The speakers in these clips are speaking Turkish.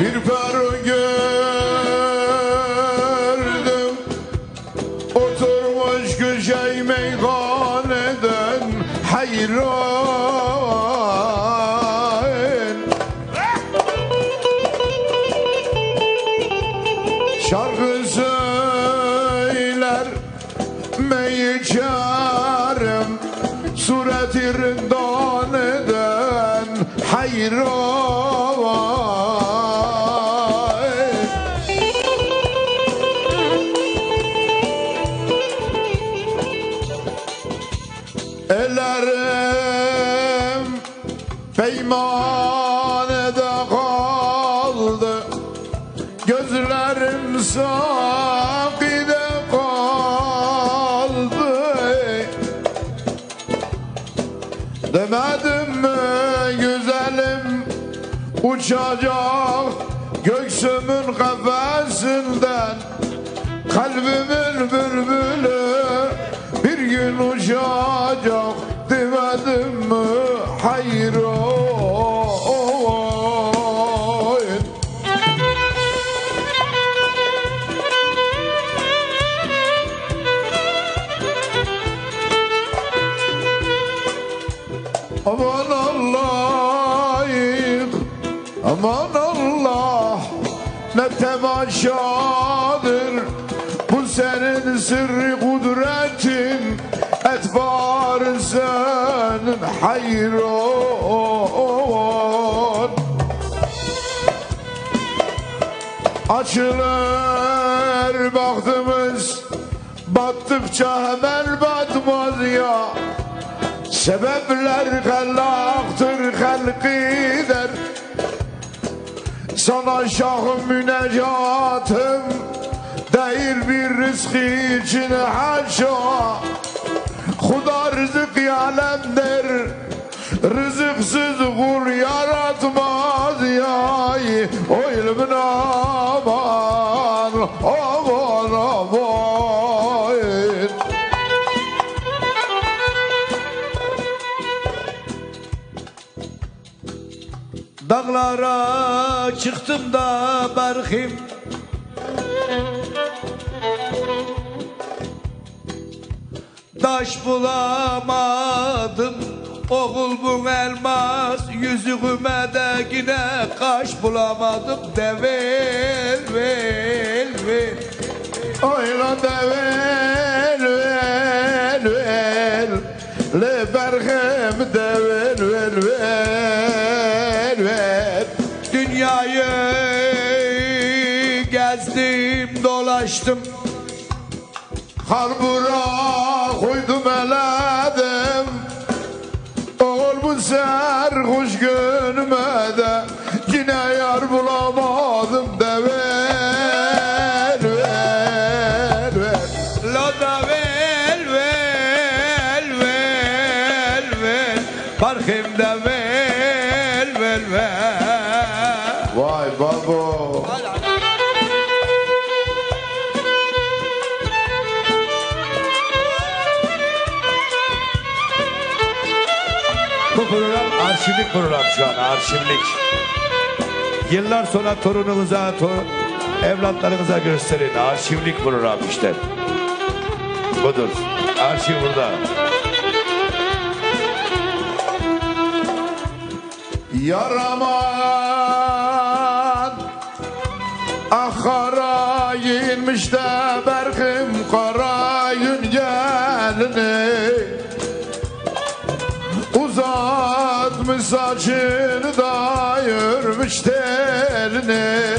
Bir peru gördüm. Oturmuş köşey meyhaneden. Hayran Şarkı söyler meyi çarım Suretinden eden hayran Ellerim peymanede kaldı. Gözlerim sakide kaldı. Demedim mi güzelim uçacak Göksümün kafesinden Kalbimin bülbülü gün uçacak Demedim mi? Hayır Aman Allah Aman Allah Ne temaşadır Bu senin sırrı kudretin senin hayran Açılır baktımız Battıkça hemen batmaz ya. Sebepler hallaktır halkı der. Sana şahım münecatım Değil bir rızkı için haşa Huda rızık alemdir. Rızıksız kul yaratmaz ya O ilmin aman Aman aman. Dağlara çıktım da berkim Taş bulamadım Oğul bu elmas Yüzüğüme de yine kaş bulamadım. Devel vel vel Oyla da ver ver ver Le berhem de ver ver ver ver Dünyayı gezdim dolaştım Harbura koydum eledim. Oğul bu serhoş gönmede Yine yar bulamadım. De ver ver ver. La da vel vel vel Parkım da vel vel vel Vay babo Program arşivlik program şu an arşivlik. Yıllar sonra torununuza, torun, evlatlarınıza gösterin. Arşivlik program işte. Budur. Arşiv burada. Yaraman Akara inmiş de berkim kara gelini Uzatmış saçını da yürmüş telini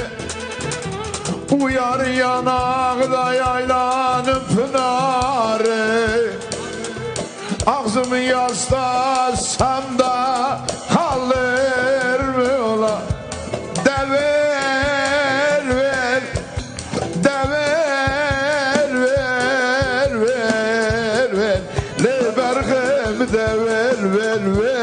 Uyar yanakta yaylanın pınarı. Ağzımı yaslasam da kalır mı ola? Dever ver Dever ver ver ver. Le berhem dever